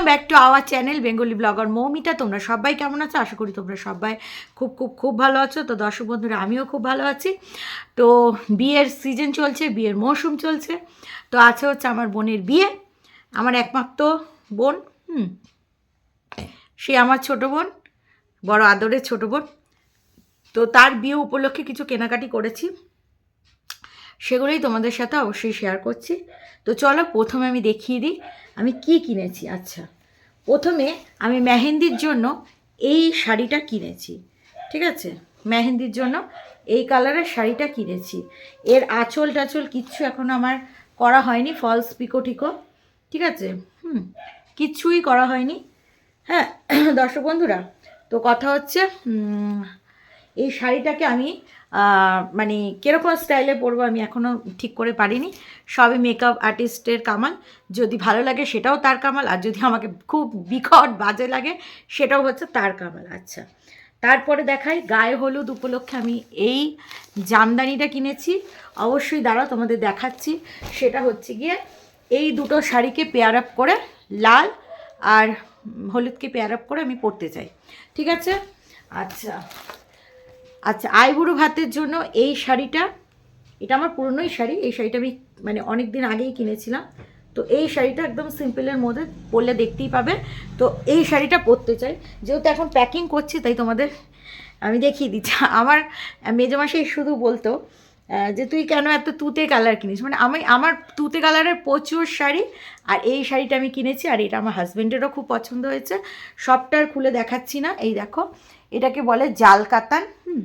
Welcome back to our channel Bengali blogger Moumita তোমরা সবাই কেমন আছো? আশা করি তোমরা সবাই খুব খুব খুব ভালো আছো। তো দর্শক বন্ধুরা, আমিও খুব ভালো আছি। তো বিয়ের সিজন চলছে, বিয়ের মৌসুম চলছে। তো আছে হচ্ছে আমার বোনের বিয়ে। আমার একমাত্র বোন, হুম। সে আমার ছোট বোন, বড় আদরের ছোট বোন। তো তার বিয়ে উপলক্ষে কিছু কেনাকাটি করেছি। সেগুলোই তোমাদের সাথে অবশ্যই শেয়ার করছি। তো চলো, প্রথমে আমি দেখিয়ে দিই। আমি কি কিনেছি? আচ্ছা। প্রথমে আমি মেহেন্দির জন্য এই শাড়িটা কিনেছি। ঠিক আছে? মেহেন্দির জন্য এই কালারের শাড়িটা কিনেছি। এর আঁচল টাচল কিচ্ছু এখন আমার করা হয়নি ফলস পিকো টিকো ঠিক আছে? হুম, কিচ্ছুই করা হয়নি। হ্যাঁ দর্শক বন্ধুরা, তো কথা হচ্ছে এই শাড়িটাকে আমি মানে কীরকম স্টাইলে পরবো আমি এখনও ঠিক করে পারিনি। সবই মেকআপ আর্টিস্টের কামাল। যদি ভালো লাগে সেটাও তার কামাল, আর যদি আমাকে খুব বিকট বাজে লাগে সেটাও হচ্ছে তার কামাল। আচ্ছা তারপরে দেখাই গায়ে হলুদ উপলক্ষে আমি এই জামদানিটা কিনেছি। অবশ্যই দাঁড়াও, তোমাদের দেখাচ্ছি। সেটা হচ্ছে গিয়ে এই দুটো শাড়িকে পেয়ার আপ করে লাল আর হলুদকে পেয়ার আপ করে আমি পরতে চাই। ঠিক আছে? আচ্ছা। আচ্ছা আইবুড়ো ভাতের জন্য এই শাড়িটা, এটা আমার পুরনোই শাড়ি, এই শাড়িটা আমি মানে অনেক দিন আগেই কিনেছিলাম। তো এই শাড়িটা একদম সিম্পলের মধ্যে পরলে দেখতেই পাবে। তো এই শাড়িটা পরতে চাই। যেহেতু এখন প্যাকিং করছি, তাই তোমাদের আমি দেখিয়ে দিচ্ছি। আমার মেজমাসেই শুধু বলতো যে তুই কেন এত তুতে কালার কিনিস? মানে আমি, আমার তুতে কালারের প্রচুর শাড়ি, আর এই শাড়িটা আমি কিনেছি, আর এটা আমার হাজব্যান্ডেরও খুব পছন্দ হয়েছে। সবটার খুলে দেখাচ্ছি না। এই দেখো এটাকে বলে জাল কাতান। হুম।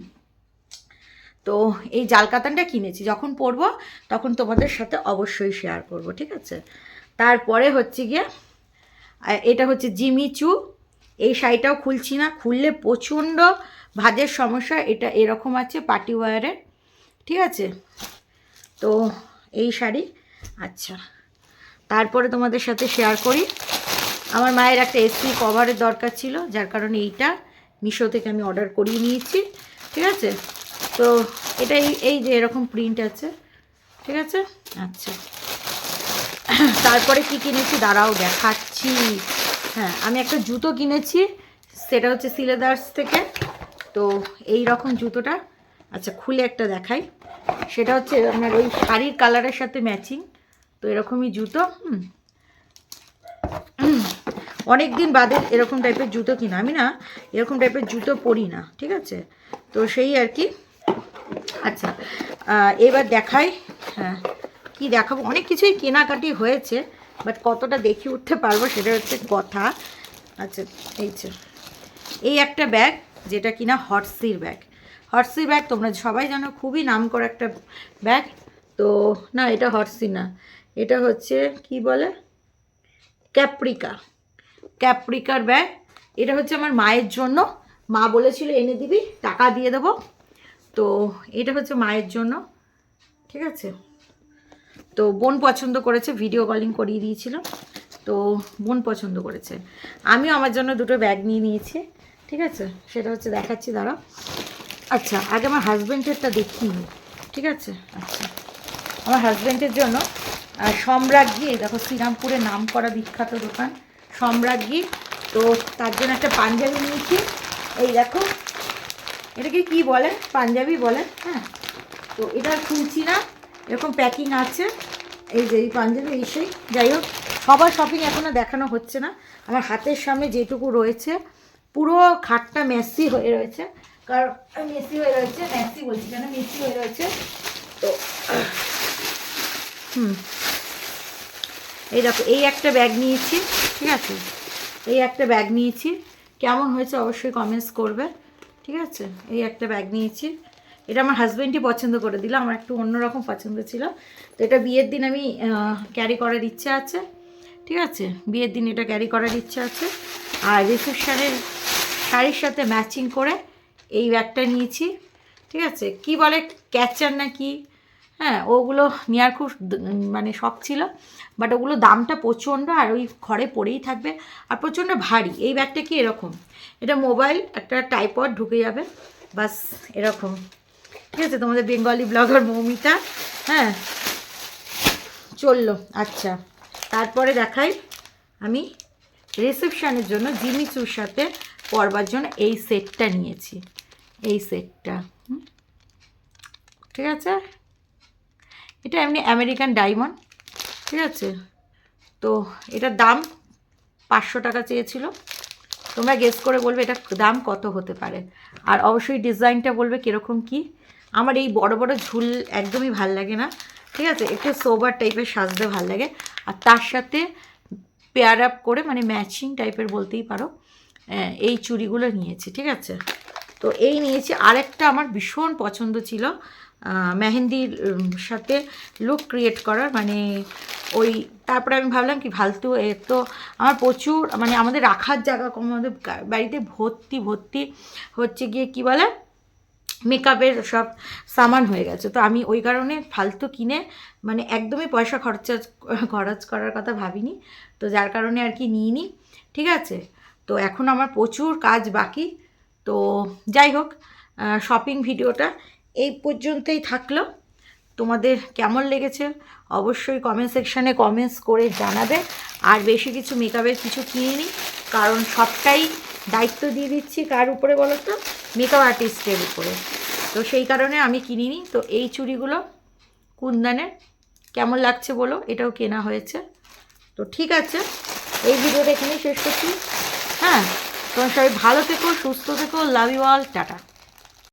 তো এই জাল কাতানটা কিনেছি। যখন পরবো তখন তোমাদের সাথে অবশ্যই শেয়ার করব ঠিক আছে? তারপরে হচ্ছে গিয়ে এটা হচ্ছে জিমিচু এই শাড়িটাও খুলছি না। খুললে প্রচণ্ড ভাজের সমস্যা। এটা এরকম আছে পার্টি ওয়ারের ঠিক আছে? তো এই শাড়ি আচ্ছা। তারপরে তোমাদের সাথে শেয়ার করি। আমার মায়ের একটা এসি কভারের দরকার ছিল যার কারণে এইটা মিশো থেকে আমি অর্ডার করিয়ে নিয়েছি, ঠিক আছে? তো এটা এই যে এরকম প্রিন্ট আছে, ঠিক আছে? আচ্ছা। তারপরে কি কিনেছি? দাঁড়াও, দেখাচ্ছি। হ্যাঁ আমি একটা জুতো কিনেছি, সেটা হচ্ছে সিলেদার্স থেকে। তো এই রকম জুতোটা আচ্ছা খুলে একটা দেখাই। সেটা হচ্ছে আপনার ওই শাড়ির কালারের সাথে ম্যাচিং তো এরকমই জুতো, হুম। অনেক দিন বাদে এরকম টাইপের জুতো কিনা। আমি না এরকম টাইপের জুতো পরি না ঠিক আছে? তো সেই আর কি। আচ্ছা এবার দেখাই হ্যাঁ কি দেখাবো? অনেক কিছুই কেনাকাটি হয়েছে বাট কতটা দেখে উঠতে পারব সেটা হচ্ছে কথা। আচ্ছা এই যে, এই একটা ব্যাগ যেটা কিনা হটসির ব্যাগ হটসির ব্যাগ তোমরা সবাই জানো, খুবই নাম করা একটা ব্যাগ তো না, এটা হটসি না, এটা হচ্ছে কি বলে? ক্যাপ্রিকা ক্যাপ্রিকার ব্যাগ। এটা হচ্ছে আমার মায়ের জন্য। মা বলেছিল, এনে দিবি, টাকা দিয়ে দেবো। তো এটা হচ্ছে মায়ের জন্য। ঠিক আছে? তো বোন পছন্দ করেছে ভিডিও কলিং করিয়ে দিয়েছিল। তো বোন পছন্দ করেছে। আমিও আমার জন্য দুটো ব্যাগ নিয়ে নিয়েছি। ঠিক আছে? সেটা হচ্ছে দেখাচ্ছি দাঁড়াও আচ্ছা আগে আমার হাজব্যান্ডেরটা দেখিয়ে নিই ঠিক আছে? আচ্ছা। আমার হাজব্যান্ডের জন্য সম্রাজ্ঞী দেখো, শ্রীরামপুরে নাম করা বিখ্যাত দোকান। সম্রাজ্ঞী। তো তার জন্য একটা পাঞ্জাবি নিয়েছি। এই দেখো, এটাকে কি বলে? পাঞ্জাবি বলে হ্যাঁ? তো এটা খুলছি না, এরকম প্যাকিং আছে। এই যে, এই পাঞ্জাবি, এই সেই। যাই হোক, সবার শপিং এখনও দেখানো হচ্ছে না। আমার হাতের সামনে যেটুকু রয়েছে, পুরো খাটটা মেসি হয়ে রয়েছে। কারণ মেসি হয়ে রয়েছে মেসি বলছি কেন মেসি হয়ে রয়েছে। তো, হুম। এই দেখো, এই একটা ব্যাগ নিয়েছি, ঠিক আছে? এই একটা ব্যাগ নিয়েছি। কেমন হয়েছে অবশ্যই কমেন্টস করবে, ঠিক আছে? এই একটা ব্যাগ নিয়েছি। এটা আমার হাজব্যান্ডই পছন্দ করে দিল, আমার একটু অন্যরকম পছন্দ ছিল। তো এটা বিয়ের দিন আমি ক্যারি করার ইচ্ছে আছে, ঠিক আছে? বিয়ের দিন এটা ক্যারি করার ইচ্ছে আছে। আর রিসেপশনের শাড়ির সাথে ম্যাচিং করে এই ব্যাগটা নিয়েছি, ঠিক আছে? কি বলে ক্যাচার না কি? হ্যাঁ ওগুলো নেওয়ার খুব মানে শখ ছিল বাট ওগুলো দামটা প্রচণ্ড আর ওই ঘরে পড়েই থাকবে আর প্রচণ্ড ভারী। এই ব্যাগটা কি এরকম? এটা মোবাইল একটা টাইপড ঢুকে যাবে, বাস এরকম। ঠিক আছে, তোমাদের বেঙ্গলি ব্লগার মৌমিতা হ্যাঁ চলল আচ্ছা। তারপরে দেখাই আমি রিসেপশানের জন্য জিমি চুর সাথে পরবার জন্য এই সেটটা নিয়েছি। এই সেটটা। ঠিক আছে? এটা এমনি আমেরিকান ডায়মন্ড, ঠিক আছে? তো এটার দাম পাঁচশো টাকা চেয়েছিল। তোমরা গেস করে বলবে এটা দাম কত হতে পারে। আর অবশ্যই ডিজাইনটা বলবে কীরকম কি। আমার এই বড় বড় ঝুল একদমই ভালো লাগে না, ঠিক আছে? একটু সোবার টাইপের সাজতে ভালো লাগে। আর তার সাথে পেয়ার আপ করে মানে ম্যাচিং টাইপের বলতেই পারো এই চুড়িগুলো নিয়েছি, ঠিক আছে? তো এই নিয়েছি। আরেকটা আমার ভীষণ পছন্দ ছিল মেহেন্দির সাথে লুক ক্রিয়েট করার মানে ওই, তারপরে আমি ভাবলাম কি ফালতু এ তো আমার প্রচুর মানে আমাদের রাখার জায়গা কম, আমাদের বাড়িতে ভর্তি ভর্তি হচ্ছে গিয়ে কি বলে, মেকআপের সব সামান হয়ে গেছে। তো আমি ওই কারণে ফালতু কিনে মানে একদমই পয়সা খরচা, খরচ করার কথা ভাবিনি। তো যার কারণে আর কি নিইনি, ঠিক আছে? তো এখন আমার প্রচুর কাজ বাকি। তো যাই হোক শপিং ভিডিওটা এই পর্যন্তই থাকল। তোমাদের কেমন লেগেছে অবশ্যই কমেন্ট সেকশানে কমেন্টস করে জানাবে। আর বেশি কিছু মেকআপের কিছু কিনিনি কারণ সবটাই দায়িত্ব দিয়ে দিচ্ছি কার উপরে বলো তো? মেকআপ আর্টিস্টের উপরে। তো সেই কারণে আমি কিনিনি তো এই চুড়িগুলো কুন্দানের, কেমন লাগছে বলো? এটাও কেনা হয়েছে। তো ঠিক আছে, এই ভিডিওটা এখানেই শেষ করছি। হ্যাঁ। তোমার সবাই ভালো থেকো সুস্থ থেকো লাভ ইউ অল টাটা।